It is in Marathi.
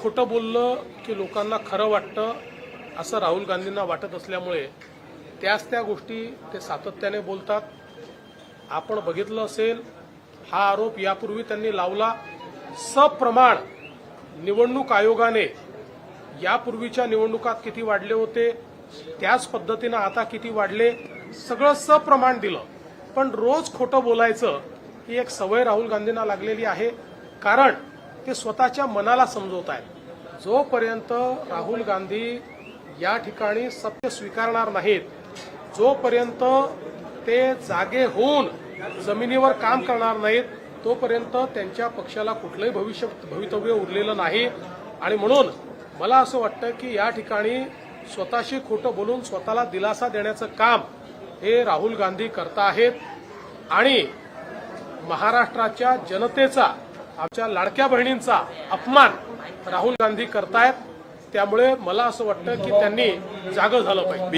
खोटं बोललं की लोकांना खरं वाटतं असं राहुल गांधींना वाटत असल्यामुळे त्याच त्या गोष्टी ते सातत्याने बोलतात. आपण बघितलं असेल हा आरोप यापूर्वी त्यांनी लावला. सप्रमाण निवडणूक आयोगाने यापूर्वीच्या निवडणुकात किती वाढले होते त्याच पद्धतीनं आता किती वाढले सगळं सप्रमाण दिलं. पण रोज खोटं बोलायचं ही एक सवय राहुल गांधींना लागलेली आहे. कारण ते स्वतःच्या मनाला समजवत आहेत. जोपर्यंत राहुल गांधी या ठिकाणी सत्य स्वीकारणार नाहीत जोपर्यंत ते जागे होऊन जमिनीवर काम करणार नाहीत तोपर्यंत त्यांच्या पक्षाला कुठलंही भविष्य भवितव्य उरलेलं नाही. आणि म्हणून मला असं वाटतं की या ठिकाणी स्वतःशी खोटं बोलून स्वतःला दिलासा देण्याचं काम हे राहुल गांधी करता आहेत. आणि महाराष्ट्राच्या जनतेचा आमच्या लाडक्या बहिणींचा अपमान राहुल गांधी करतायत त्यामुळे मला असं वाटतं की त्यांनी जागं झालं पाहिजे.